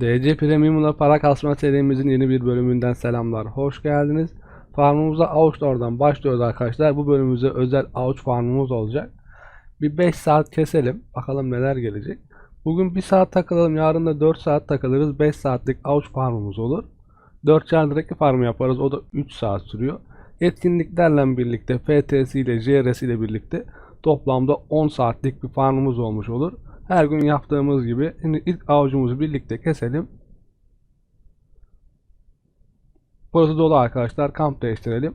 DC Premium'la para kasma serimizin yeni bir bölümünden selamlar. Hoş geldiniz. Farmımıza avuçlardan başlıyoruz arkadaşlar. Bu bölümümüzde özel avuç farmımız olacak. Bir 5 saat keselim. Bakalım neler gelecek. Bugün 1 saat takılalım. Yarın da 4 saat takılırız. 5 saatlik avuç farmımız olur. 4 çardaki farmı yaparız. O da 3 saat sürüyor. Etkinliklerle birlikte FTS ile JRS ile birlikte toplamda 10 saatlik bir farmımız olmuş olur. Her gün yaptığımız gibi şimdi ilk avucumuzu birlikte keselim. Burası dolu arkadaşlar. Kamp değiştirelim.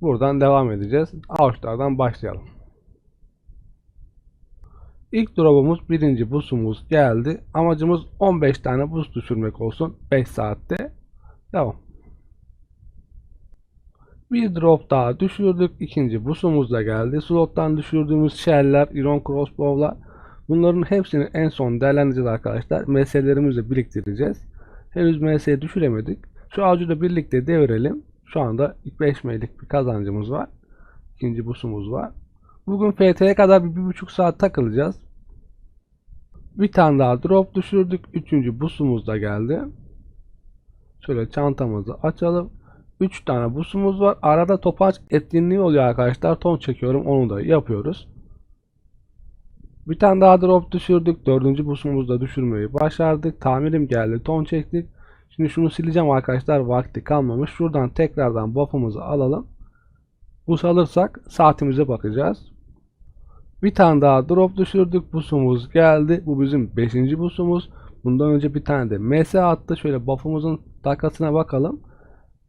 Buradan devam edeceğiz. Avuçlardan başlayalım. İlk drop'umuz birinci busumuz geldi. Amacımız 15 tane bus düşürmek olsun. 5 saatte. Devam. Bir drop daha düşürdük. İkinci busumuz da geldi. Slottan düşürdüğümüz shell'ler, iron crossbow'lar Bunların hepsini en son değerlendireceğiz arkadaşlar. MS'lerimizi biriktireceğiz. Henüz MS'ye düşüremedik. Şu avcı da birlikte devirelim. Şu anda 5 M'lik bir kazancımız var. İkinci busumuz var. Bugün FT'ye kadar bir, bir buçuk saat takılacağız. Bir tane daha drop düşürdük. Üçüncü busumuz da geldi. Şöyle çantamızı açalım. 3 tane busumuz var. Arada topaç etkinliği oluyor arkadaşlar. Ton çekiyorum. Onu da yapıyoruz. Bir tane daha drop düşürdük. Dördüncü busumuzu da düşürmeyi başardık. Tamirim geldi. Ton çektik. Şimdi şunu sileceğim arkadaşlar. Vakti kalmamış. Şuradan tekrardan buff'ımızı alalım. Bus alırsak saatimize bakacağız. Bir tane daha drop düşürdük. Busumuz geldi. Bu bizim 5. busumuz. Bundan önce bir tane de MS attı. Şöyle buff'ımızın dakikasına bakalım.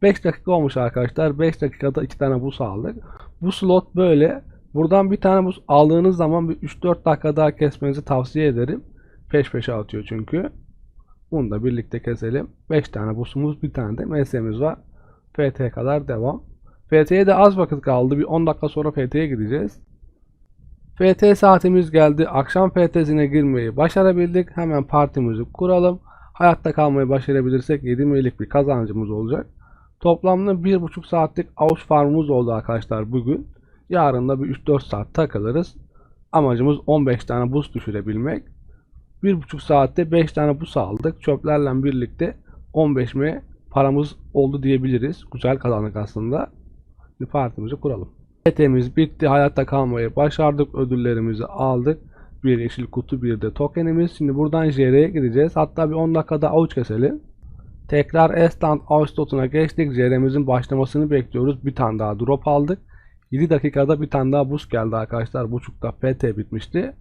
5 dakika olmuş arkadaşlar. 5 dakikada 2 tane bus aldık. Bu slot böyle. Buradan bir tane buz aldığınız zaman bir 3-4 dakika daha kesmenizi tavsiye ederim. Peş peşe atıyor çünkü. Bunu da birlikte keselim. 5 tane busumuz bir tane de MS'miz var. FT kadar devam. FT'ye de az vakit kaldı. Bir 10 dakika sonra FT'ye gideceğiz. FT saatimiz geldi. Akşam FT'sine girmeyi başarabildik. Hemen partimizi kuralım. Hayatta kalmayı başarabilirsek 7 milik bir kazancımız olacak. Toplamda 1,5 saatlik avuç farmımız oldu arkadaşlar bugün. Yarın da bir 3-4 saat takılırız. Amacımız 15 tane buz düşürebilmek. 1,5 saatte 5 tane buz aldık. Çöplerle birlikte 15 mi paramız oldu diyebiliriz. Güzel kazandık aslında. Şimdi partimizi kuralım. ET'miz bitti. Hayatta kalmayı başardık. Ödüllerimizi aldık. Bir yeşil kutu bir de tokenimiz. Şimdi buradan JR'ye gideceğiz. Hatta bir 10 dakikada avuç keselim. Tekrar Estant avuç slotuna geçtik. JR'mizin başlamasını bekliyoruz. Bir tane daha drop aldık. 7 dakikada bir tane daha buz geldi arkadaşlar. Buçukta PT bitmişti.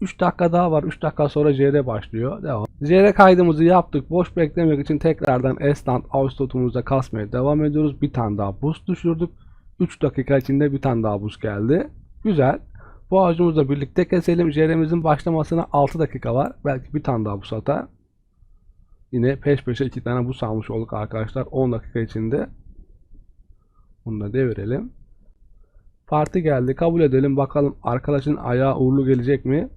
3 dakika daha var. 3 dakika sonra JR başlıyor. Devam. JR kaydımızı yaptık. Boş beklemek için tekrardan Estant Ağustos'umuzda kasmaya devam ediyoruz. Bir tane daha buz düşürdük. 3 dakika içinde bir tane daha buz geldi. Güzel. Bu ağacımızla birlikte keselim. JR'mizin başlamasına 6 dakika var. Belki bir tane daha buz atar. Yine peş peşe 2 tane buz almış olduk arkadaşlar. 10 dakika içinde. Bunu da devirelim. Parti geldi. Kabul edelim. Bakalım arkadaşın ayağı uğurlu gelecek mi?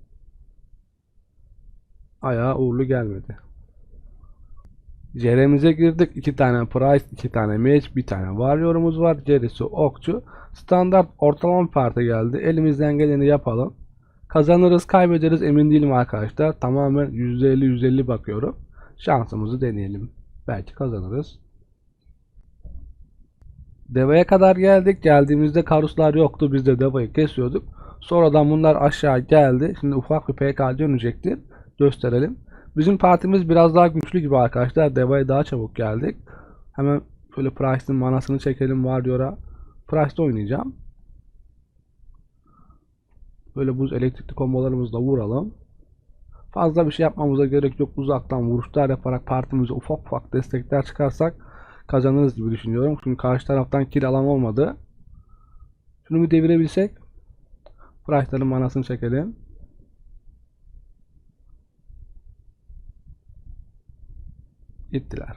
Ayağı uğurlu gelmedi. Ceremize girdik. 2 tane price, 2 tane match, bir tane warrior'umuz var. Cerisi okçu. Standart ortalama parti geldi. Elimizden geleni yapalım. Kazanırız, kaybederiz emin değilim arkadaşlar. Tamamen %50 %50 bakıyorum. Şansımızı deneyelim. Belki kazanırız. Deva'ya kadar geldik. Geldiğimizde karuslar yoktu. Biz de Deva'yı kesiyorduk. Sonradan bunlar aşağı geldi. Şimdi ufak bir PK dönecektir. Gösterelim. Bizim partimiz biraz daha güçlü gibi arkadaşlar. Deva'ya daha çabuk geldik. Hemen böyle Price'ın manasını çekelim var diyor'a. Price'da oynayacağım. Böyle buz elektrikli kombolarımızla vuralım. Fazla bir şey yapmamıza gerek yok. Uzaktan vuruşlar yaparak partimize ufak ufak destekler çıkarsak kazanırız gibi düşünüyorum. Çünkü karşı taraftan kill alan olmadı. Şunu bir devirebilsek. Price'ların manasını çekelim. Gittiler.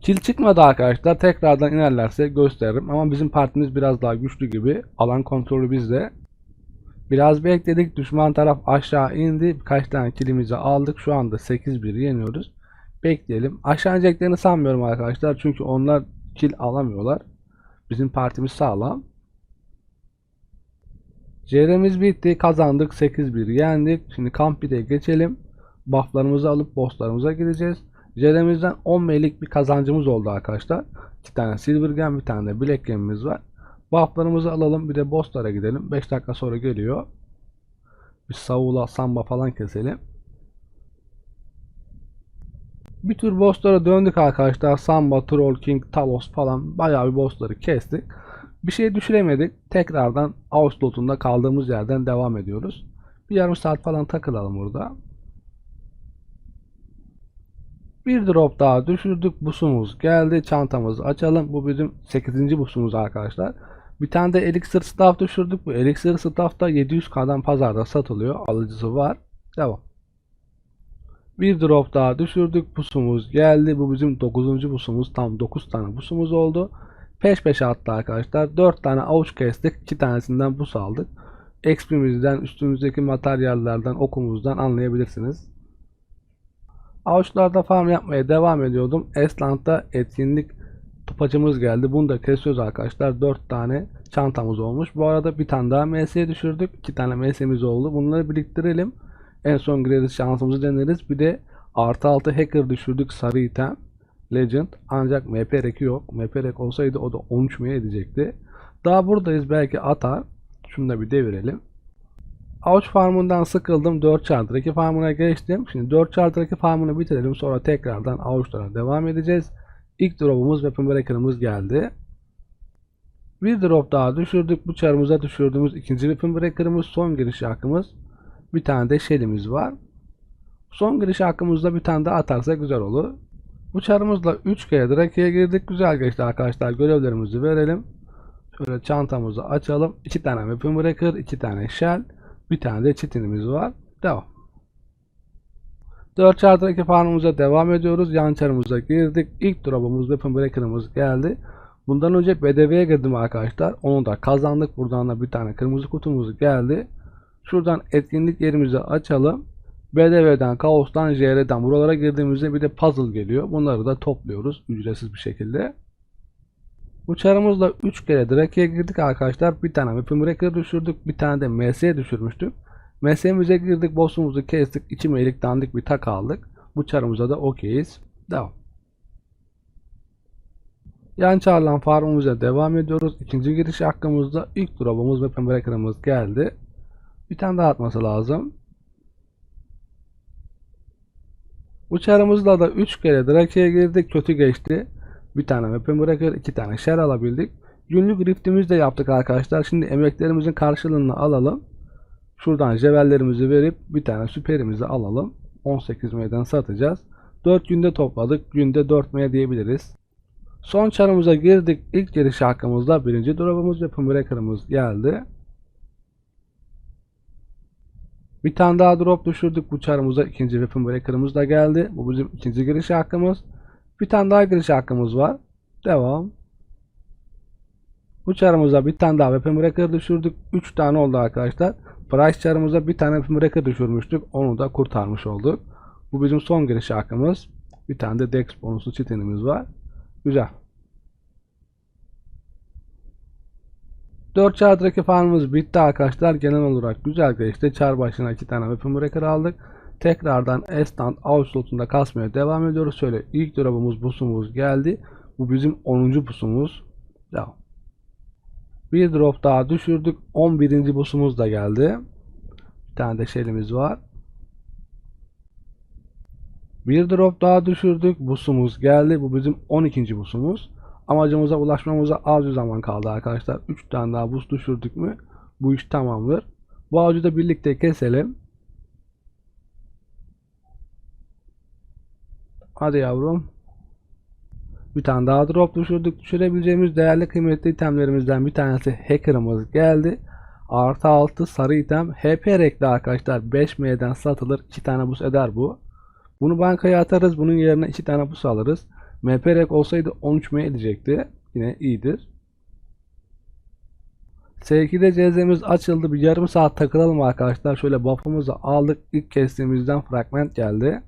Kill çıkmadı arkadaşlar. Tekrardan inerlerse gösteririm. Ama bizim partimiz biraz daha güçlü gibi. Alan kontrolü bizde. Biraz bekledik. Düşman taraf aşağı indi. Birkaç tane killimizi aldık. Şu anda 8-1 yeniyoruz. Bekleyelim. Aşağı ineceklerini sanmıyorum arkadaşlar. Çünkü onlar kill alamıyorlar. Bizim partimiz sağlam. CR'miz bitti. Kazandık. 8-1 yendik. Şimdi kamp 1'e geçelim. Bufflarımızı alıp bosslarımıza gideceğiz. JR'mizden 10 M'lik bir kazancımız oldu arkadaşlar. 2 tane Silver Gem, bir tane de Black Gem'imiz var. Buff'larımızı alalım. Bir de bosslara gidelim. 5 dakika sonra geliyor. Bir Saula, Samba falan keselim. Bir tür bosslara döndük arkadaşlar. Samba, Troll King, Talos falan bayağı bir bossları kestik. Bir şey düşüremedik. Tekrardan Ağustos'unda kaldığımız yerden devam ediyoruz. Bir yarım saat falan takılalım burada. Bir drop daha düşürdük. Busumuz geldi. Çantamızı açalım. Bu bizim 8. busumuz arkadaşlar. Bir tane de Elixir Staff düşürdük. Bu Elixir Staff da 700k'dan pazarda satılıyor. Alıcısı var. Devam. Bir drop daha düşürdük. Busumuz geldi. Bu bizim 9. busumuz. Tam 9 tane busumuz oldu. Peş peşe attı arkadaşlar. 4 tane avuç kestik. 2 tanesinden bus aldık. XP'mizden, üstümüzdeki materyallerden, okumuzdan anlayabilirsiniz. Avuçlarda farm yapmaya devam ediyordum. Esland'da etkinlik topacımız geldi. Bunu da kesiyoruz arkadaşlar. 4 tane çantamız olmuş. Bu arada bir tane daha MS'ye düşürdük. 2 tane MS'miz oldu. Bunları biriktirelim. En son gireriz şansımızı deneriz. Bir de artı 6 hacker düşürdük sarı item. Legend. Ancak MP reki yok. MP rek olsaydı o da 13 mi edecekti. Daha buradayız. Belki atar. Şunu da bir devirelim. Avuç farmından sıkıldım. 4 çarpı 2 farmına geçtim. Şimdi 4 çarpı 2 farmını bitirelim. Sonra tekrardan avuçlara devam edeceğiz. İlk drop'umuz Weapon Breaker'ımız geldi. Bir drop daha düşürdük. Bu çarımıza düşürdüğümüz ikinci Weapon Breaker'ımız. Son giriş hakkımız. Bir tane de Shell'imiz var. Son giriş hakkımızda bir tane daha atarsa güzel olur. Bu çarımızla 3 kere Drake'ye girdik. Güzel geçti arkadaşlar. Görevlerimizi verelim. Şöyle çantamızı açalım. 2 tane Weapon Breaker, 2 tane Shell. Bir tane de çitinimiz var. Devam. 4 çarpı 2 farmımıza devam ediyoruz. Yan çarımıza girdik. İlk drop'umuz Weapon Breaker'ımız geldi. Bundan önce BDV'ye girdim arkadaşlar. Onu da kazandık. Buradan da bir tane kırmızı kutumuz geldi. Şuradan etkinlik yerimizi açalım. BDV'den, Kaos'tan, JR'den buralara girdiğimizde bir de puzzle geliyor. Bunları da topluyoruz ücretsiz bir şekilde. Bu çarımızla 3 kere Drake'ye girdik arkadaşlar. Bir tane Weapon Breaker düşürdük. Bir tane de MS'ye düşürmüştük. MS'mize girdik. Boss'umuzu kestik. 2 meylik dandik bir tak aldık. Bu çarımıza da okeyiz. Devam. Yan çağrılan farmımıza devam ediyoruz. İkinci giriş hakkımızda ilk drop'umuz Weapon Breaker'ımız geldi. Bir tane daha atması lazım. Bu çarımızla da 3 kere Drake'ye girdik. Kötü geçti. Bir tane weapon bırakır, iki tane share alabildik. Günlük riftimizi de yaptık arkadaşlar. Şimdi emeklerimizin karşılığını alalım. Şuradan jevellerimizi verip bir tane süperimizi alalım. 18 M'den satacağız. 4 günde topladık. Günde 4 M diyebiliriz. Son çarımıza girdik. İlk giriş hakkımızda birinci drop'umuz weapon breaker'ımız geldi. Bir tane daha drop düşürdük. Bu ikinci weapon breaker'ımız da geldi. Bu bizim ikinci giriş hakkımız. Bir tane daha giriş hakkımız var. Devam. Bu bir tane daha weapon breaker düşürdük. 3 tane oldu arkadaşlar. Price çarımıza bir tane weapon breaker düşürmüştük. Onu da kurtarmış olduk. Bu bizim son giriş hakkımız. Bir tane de dex bonusu çitinimiz var. Güzel. 4 çardaki farmımız bitti arkadaşlar. Genel olarak güzel geçti. Çar başına 2 tane weapon breaker aldık. Tekrardan Estant Av slotunda kasmaya devam ediyoruz. Şöyle ilk drop'umuz busumuz geldi. Bu bizim 10. busumuz. Devam. Bir drop daha düşürdük. 11. busumuz da geldi. Bir tane de şelimiz var. Bir drop daha düşürdük. Busumuz geldi. Bu bizim 12. busumuz. Amacımıza ulaşmamıza az bir zaman kaldı arkadaşlar. 3 tane daha bus düşürdük mü bu iş tamamdır. Bu avcı da birlikte keselim. Hadi yavrum. Bir tane daha drop düşürdük. Düşürebileceğimiz değerli kıymetli itemlerimizden bir tanesi hacker'ımız geldi. Artı 6 sarı item. HP rekli arkadaşlar 5M'den satılır. 2 tane bus eder bu. Bunu bankaya atarız. Bunun yerine 2 tane bus alırız. MP rek olsaydı 13M edecekti. Yine iyidir. S2'de CZ'miz açıldı. Bir yarım saat takılalım arkadaşlar. Şöyle buff'ımızı aldık. İlk kestiğimizden fragment geldi.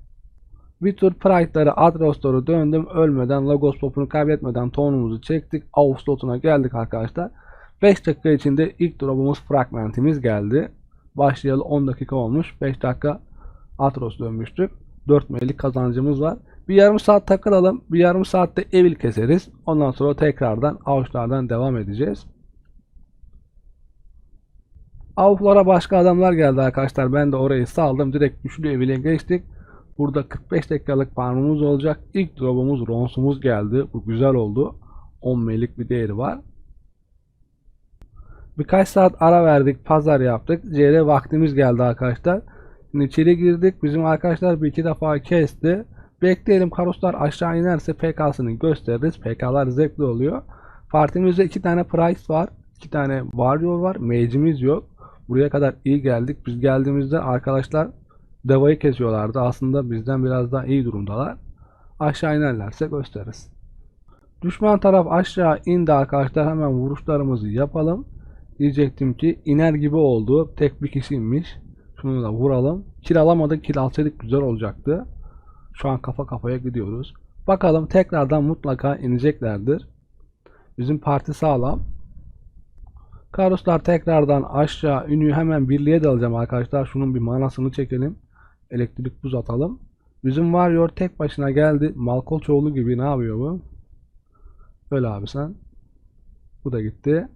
Bir tur Pride'ları Adros'ları döndüm. Ölmeden, Logos popunu kaybetmeden tonumuzu çektik. Av slotuna geldik arkadaşlar. 5 dakika içinde ilk drop'umuz fragmentimiz geldi. Başlayalı 10 dakika olmuş. 5 dakika Atros dönmüştük. 4 meylik kazancımız var. Bir yarım saat takılalım. Bir yarım saatte evil keseriz. Ondan sonra tekrardan avuçlardan devam edeceğiz. Avuklara başka adamlar geldi arkadaşlar. Ben de orayı saldım. Direkt üçlü evine geçtik. Burada 45 dakikalık farmımız olacak. İlk drop'umuz ronsumuz geldi. Bu güzel oldu. 10 melik bir değeri var. Birkaç saat ara verdik. Pazar yaptık. CR vaktimiz geldi arkadaşlar. Şimdi içeri girdik. Bizim arkadaşlar bir iki defa kesti. Bekleyelim karuslar aşağı inerse PK'sını gösteririz. PK'lar zevkli oluyor. Partimizde iki tane Price var. iki tane Warrior var. Mage'imiz yok. Buraya kadar iyi geldik. Biz geldiğimizde arkadaşlar Deva'yı kesiyorlardı. Aslında bizden biraz daha iyi durumdalar. Aşağı inerlerse gösteririz. Düşman taraf aşağı indi arkadaşlar. Hemen vuruşlarımızı yapalım. Diyecektim ki iner gibi oldu. Tek bir kişiymiş. Şunu da vuralım. Kill alamadık. Kill alsaydık güzel olacaktı. Şu an kafa kafaya gidiyoruz. Bakalım tekrardan mutlaka ineceklerdir. Bizim parti sağlam. Karuslar tekrardan aşağı iniyor. Hemen birliğe dalacağım arkadaşlar. Şunun bir manasını çekelim. Elektrik buz atalım. Bizim Warrior tek başına geldi. Malkolçoğlu gibi ne yapıyor bu? Öyle abi sen. Bu da gitti.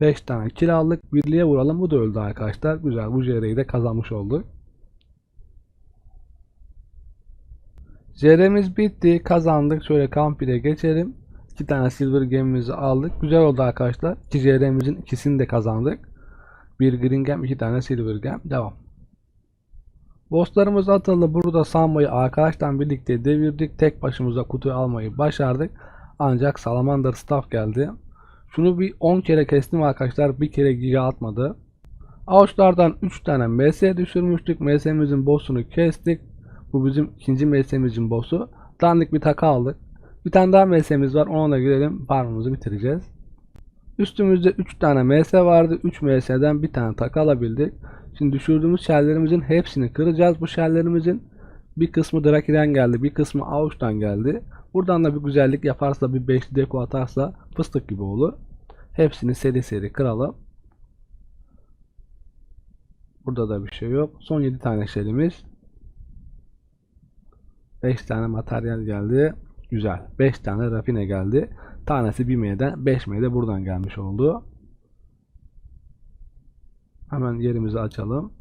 5 tane kill aldık. Birliğe vuralım. Bu da öldü arkadaşlar. Güzel. Bu JR'yi de kazanmış olduk. JR'miz bitti. Kazandık. Şöyle kamp 1'e geçelim. 2 tane silver gemimizi aldık. Güzel oldu arkadaşlar. 2 JR'mizin ikisini de kazandık. Bir green gem, 2 tane silver gem. Devam. Bosslarımız atıldı. Burada sanmayı arkadaştan birlikte devirdik. Tek başımıza kutuyu almayı başardık. Ancak Salamander staff geldi. Şunu bir 10 kere kestim arkadaşlar. Bir kere giga atmadı. Avuçlardan 3 tane MS düşürmüştük. MS'mizin boss'unu kestik. Bu bizim ikinci MS'mizin boss'u. Dandik bir taka aldık. Bir tane daha MS'miz var. Ona da girelim. Farmımızı bitireceğiz. Üstümüzde 3 tane MS vardı. 3 MS'den bir tane taka alabildik. Şimdi düşürdüğümüz şellerimizin hepsini kıracağız. Bu şellerimizin bir kısmı Draki'den geldi. Bir kısmı Avuç'tan geldi. Buradan da bir güzellik yaparsa bir 5 deko atarsa fıstık gibi olur. Hepsini seri seri kıralım. Burada da bir şey yok. Son 7 tane şelimiz. 5 tane materyal geldi. Güzel. 5 tane rafine geldi. Tanesi 1 M'den 5 M'de buradan gelmiş oldu. Hemen yerimizi açalım.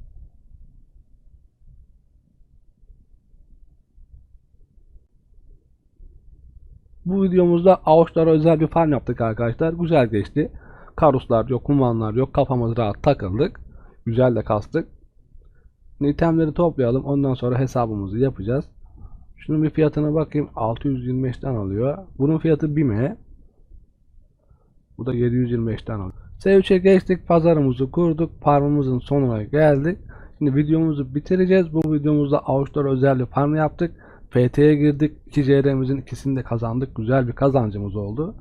Bu videomuzda avuçlara özel bir farm yaptık arkadaşlar. Güzel geçti. Karuslar yok, kumanlar yok. Kafamız rahat takıldık. Güzel de kastık. Itemleri toplayalım. Ondan sonra hesabımızı yapacağız. Şunun bir fiyatına bakayım. 625'ten alıyor. Bunun fiyatı 1 M. Bu da 725'ten alıyor. S3'e geçtik. Pazarımızı kurduk. Farmımızın sonuna geldik. Şimdi videomuzu bitireceğiz. Bu videomuzda avuçlara özel bir farm yaptık. FT'ye girdik. 2 CR'mizin ikisini de kazandık. Güzel bir kazancımız oldu.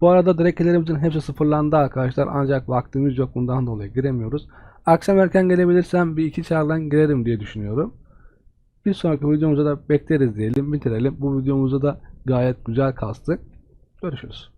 Bu arada direkelerimizin hepsi sıfırlandı arkadaşlar. Ancak vaktimiz yok. Bundan dolayı giremiyoruz. Akşam erken gelebilirsem bir iki çardan girerim diye düşünüyorum. Bir sonraki videomuzda da bekleriz diyelim. Bitirelim. Bu videomuzda da gayet güzel kastık. Görüşürüz.